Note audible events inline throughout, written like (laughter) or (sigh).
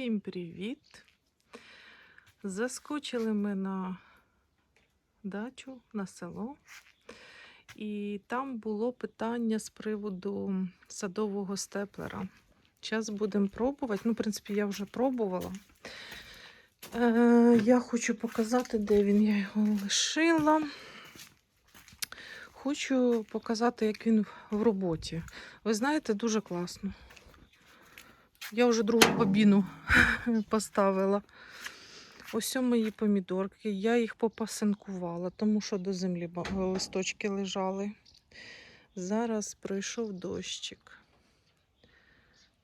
Всім привіт! Заскочили ми на дачу, на село. І там було питання з приводу садового степлера. Зараз будемо пробувати. Ну, в принципі, я вже пробувала. Е, я хочу показати, де він. Я його лишила. Хочу показати, як він в роботі. Ви знаєте, дуже класно. Я вже другу бобіну (laughs) поставила. Ось мої помідорки. Я їх попасинкувала, тому що до землі листочки лежали. Зараз пройшов дощик.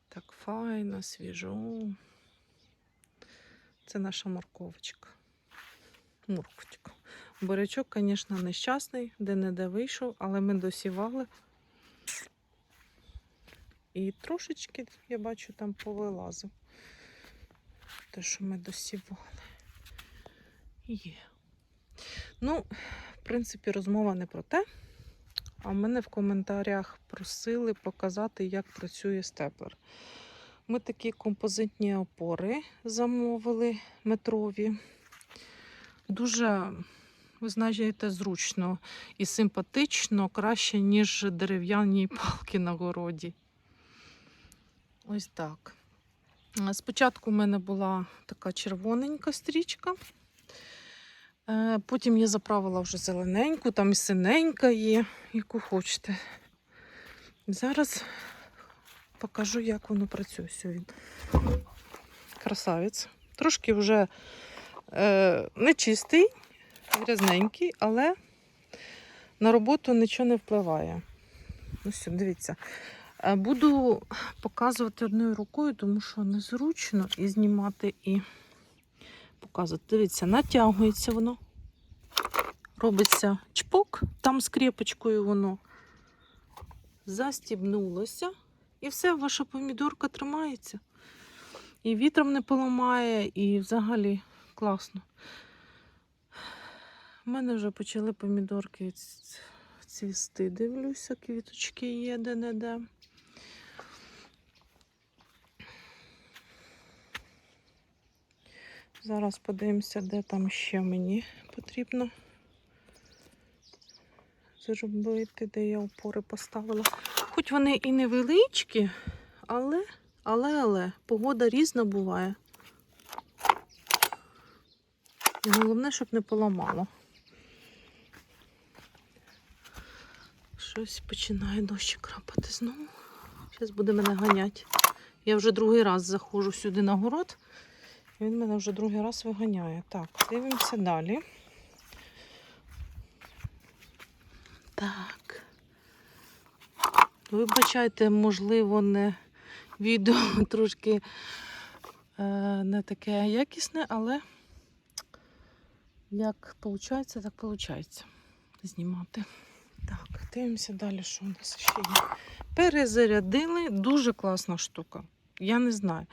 Так файно, свіжо. Це наша морковочка. Морковочка. Бурячок, звісно, нещасний, де-не-де вийшов, але ми досівали. І трошечки, я бачу, там повилазив. Те, що ми досівали. Є. Ну, в принципі, розмова не про те. А мене в коментарях просили показати, як працює степлер. Ми такі композитні опори замовили метрові. Дуже, ви знаєте, зручно і симпатично, краще, ніж дерев'яні палки на городі. Ось так. Е, Спочатку в мене була така червоненька стрічка. Е, Потім я заправила вже зелененьку, там і синенька є, яку хочете. Зараз покажу, як воно працює. Він. Красавець. Трошки вже е, не чистий, грязненький, але на роботу нічого не впливає. Ось, дивіться. Е, Буду показувати одною рукою, тому що незручно і знімати, і показувати. Дивіться, натягується воно. Робиться чпок, там скрепочкою воно застібнулося. І все, ваша помідорка тримається. І вітром не поламає, і взагалі класно. У мене вже почали помідорки цвісти. Дивлюся, квіточки є де-не-де. Зараз подивимося, де там ще мені потрібно зробити, де я опори поставила. Хоч вони і невеличкі, але, але, але, погода різна буває. І головне, щоб не поламало. Щось починає дощ крапати знову. Зараз буде мене ганяти. Я вже другий раз заходжу сюди на город. Він мене вже другий раз виганяє. Так, дивимося далі. Так. Вибачайте, можливо, не відео (laughs) трошки е, не таке якісне, але як виходить, так виходить знімати. Так, дивимося далі, що у нас ще є. Перезарядили дуже класна штука. Я не знаю.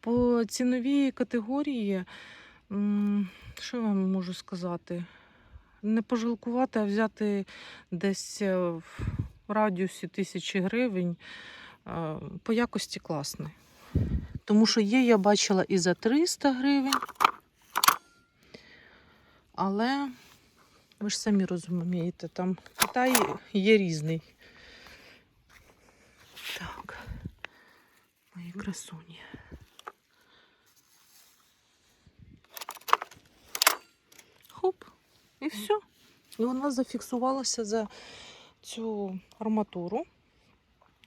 По ціновій категорії, що я вам можу сказати? Не пожалкувати, а взяти десь е, в радіусі тисячі гривень. е, По якості класний. Тому що є, я бачила і за 300 гривень. Але ви ж самі розумієте, там Китай є різний. Так, мої красуні. Хоп, і все. І вона зафіксувалася за цю арматуру.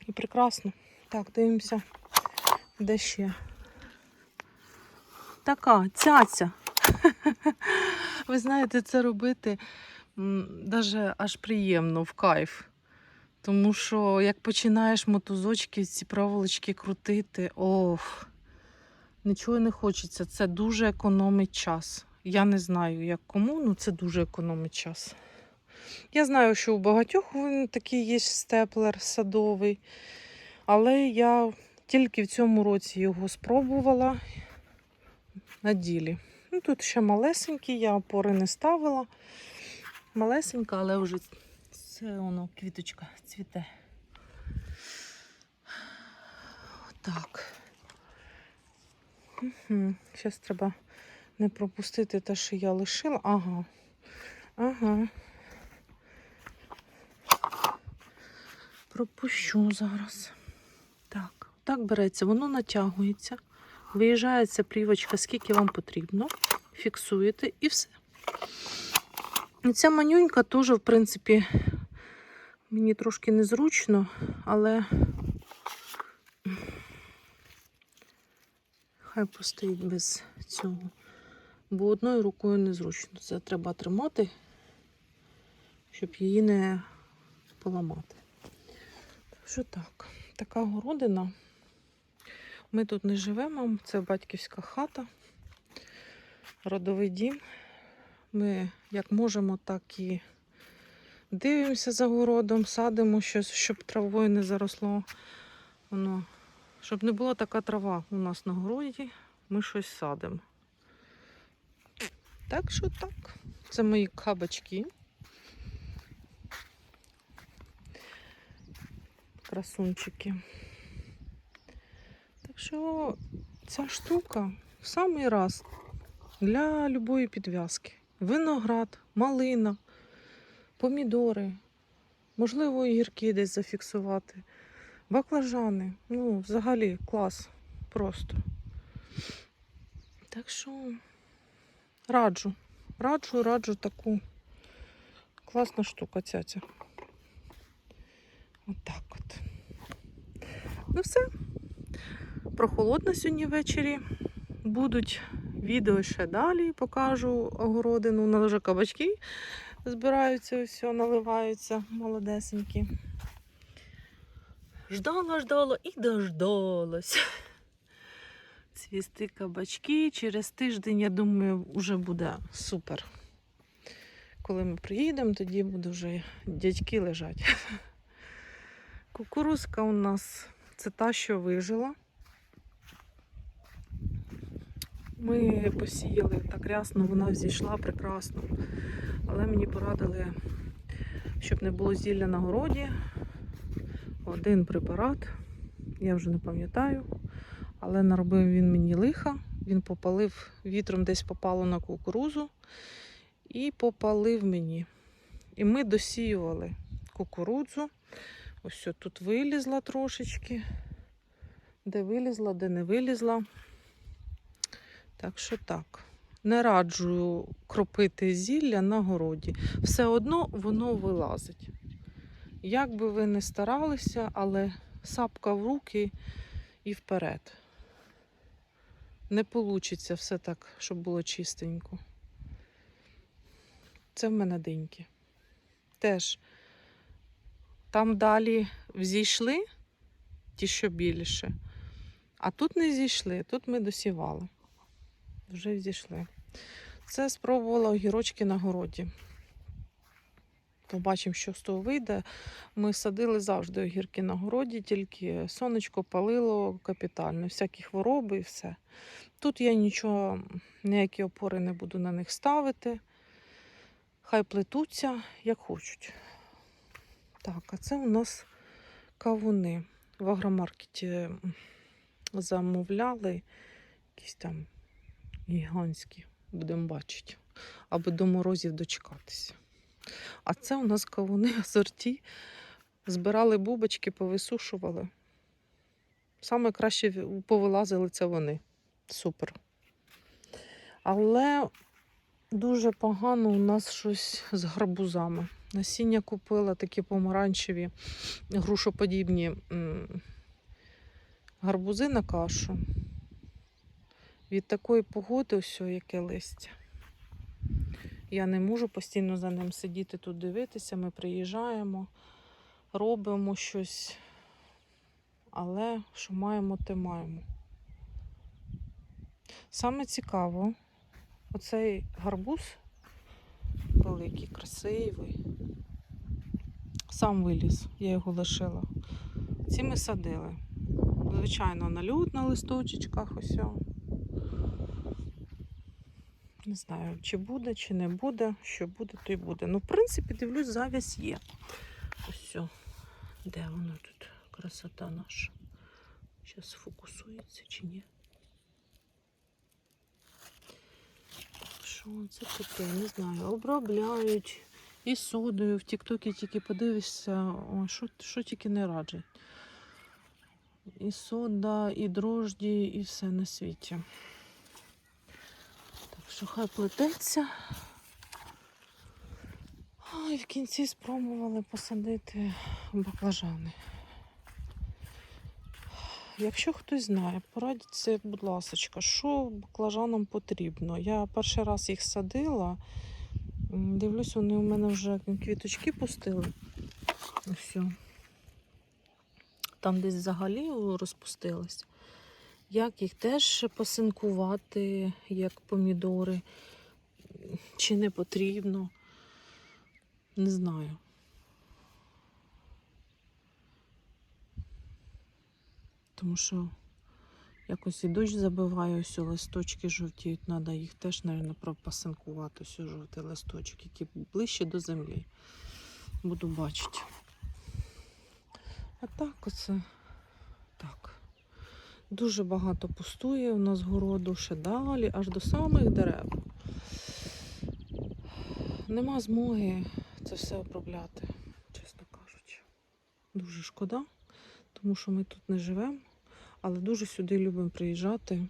І прекрасно. Так, дивимося, де ще. Така цяця. (laughs) Ви знаєте, це робити навіть аж приємно, в кайф. Тому що як починаєш мотузочки, ці проволочки крутити, ох, нічого не хочеться. Це дуже економить час. Я не знаю, як кому, але це дуже економить час. Я знаю, що у багатьох такий є степлер садовий, але я тільки в цьому році його спробувала на ділі. Ну, тут ще малесенький, я опори не ставила. Малесенька, але вже це воно квіточка цвіте. Так. Угу. Зараз треба не пропустити те, що я лишила. Ага. Ага. Пропущу зараз. Так, так береться, воно натягується. Виїжджається плівочка, скільки вам потрібно. Фіксуєте і все. І ця манюнька теж, в принципі, мені трошки незручно, але хай постоїть без цього. Бо одною рукою незручно. Це треба тримати, щоб її не поламати. Так що так, така городина. Ми тут не живемо, це батьківська хата, родовий дім. Ми як можемо, так і дивимося за городом, садимо щось, щоб травою не заросло. Воно, щоб не була така трава у нас на городі, ми щось садимо. Так що так. Це мої кабачки. Красунчики. Так що ця штука в самий раз для любої підв'язки. Виноград, малина, помідори, можливо, огірки десь зафіксувати, баклажани. Ну, взагалі клас просто. Так що раджу, раджу, раджу таку класна штука цяця. Отак от. Ну все. Прохолодно сьогодні ввечері. Будуть відео ще далі, покажу огородину. У нас вже кабачки збираються, все, наливаються молодесенькі. Ждала, ждала і дождалась. Цвісти кабачки. Через тиждень, я думаю, вже буде супер. Коли ми приїдемо, тоді буде вже дядьки лежать. Кукурузка у нас це та, що вижила. Ми посіяли так рясно, вона взійшла прекрасно. Але мені порадили, щоб не було зілля на городі. Один препарат, я вже не пам'ятаю, але наробив він мені лиха. Він попалив вітром, десь попало на кукурузу і попалив мені. І ми досіювали кукурудзу. Ось тут вилізла трошечки. Де вилізла, де не вилізла. Так що так. Не раджу кропити зілля на городі. Все одно воно вилазить. Як би ви не старалися, але сапка в руки і вперед. Не вийде все так, щоб було чистенько. Це в мене диньки. Теж там далі взійшли ті, що більше, а тут не зійшли, тут ми досівали. Вже взійшли. Це спробувала огірочки на городі. Побачимо, що з того вийде. Ми садили завжди огірки на городі, тільки сонечко палило капітально, всякі хвороби і все. Тут я нічого, ніякі опори не буду на них ставити. Хай плетуться, як хочуть. Так, а це у нас кавуни. В агромаркеті замовляли якісь там гігантські, будемо бачити, аби до морозів дочекатися. А це у нас кавуни (laughs) асорті. Збирали бубочки, повисушували. Саме краще повилазили це вони. Супер. Але дуже погано у нас щось з гарбузами. Насіння купила такі помаранчеві, грушоподібні гарбузи на кашу. Від такої погоди, ось яке листя. Я не можу постійно за ним сидіти тут дивитися. Ми приїжджаємо, робимо щось, але що маємо, те маємо. Саме цікаво, оцей гарбуз великий, красивий. Сам виліз, я його лишила. Ці ми садили. Звичайно, налют на листочечках ось. Не знаю, чи буде, чи не буде. Що буде, то й буде. Ну, в принципі, дивлюсь, завість є. Ось все. Де воно тут? Красота наша. Зараз фокусується чи ні? Що це таке? Не знаю. Обробляють і содою. В Тіктокі тільки подивишся, о, що, що тільки не раджать. І сода, і дрожді, і все на світі. Що хай плететься. А, і в кінці спробували посадити баклажани. Якщо хтось знає, порадіться, будь ласка, що баклажанам потрібно. Я перший раз їх садила. Дивлюсь, вони у мене вже квіточки пустили. Все. Там десь взагалі розпустились. Як їх теж посинкувати, як помідори, чи не потрібно, не знаю. Тому що якось і дощ забиває, ось листочки жовтіють, треба їх теж, мабуть, пропасинкувати, ось жовті листочки, які ближче до землі. Буду бачити. А так оце так. Дуже багато пустує у нас городу ще далі, аж до самих дерев. Нема змоги це все обробляти, чесно кажучи. Дуже шкода, тому що ми тут не живемо, але дуже сюди любимо приїжджати.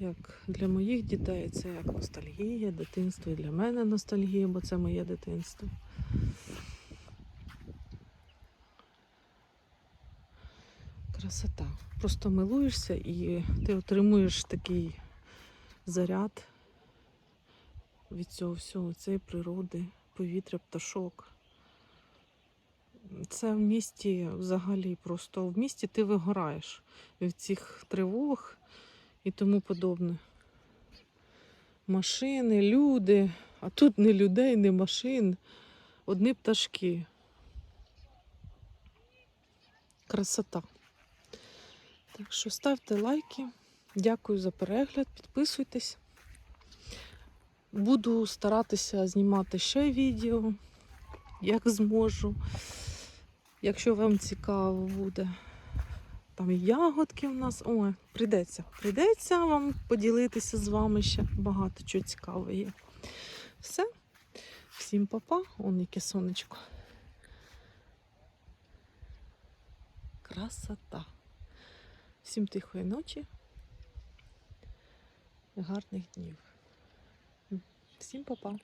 Як для моїх дітей це як ностальгія, дитинство і для мене ностальгія, бо це моє дитинство. Красота. Просто милуєшся і ти отримуєш такий заряд від цього всього, цієї природи, повітря, пташок. Це в місті взагалі просто в місті ти вигораєш від цих тривог і тому подобне. Машини, люди, а тут не людей, не машин, одні пташки. Красота. Так що ставте лайки. Дякую за перегляд, підписуйтесь. Буду старатися знімати ще відео, як зможу. Якщо вам цікаво буде. Там ягодки в нас. Ой, прийдеться. Прийдеться вам поділитися з вами ще багато чого цікавого є. Все. Всім папа, он яке сонечко. Красота. Всім тихої ночі. Гарних днів. Всім па-па.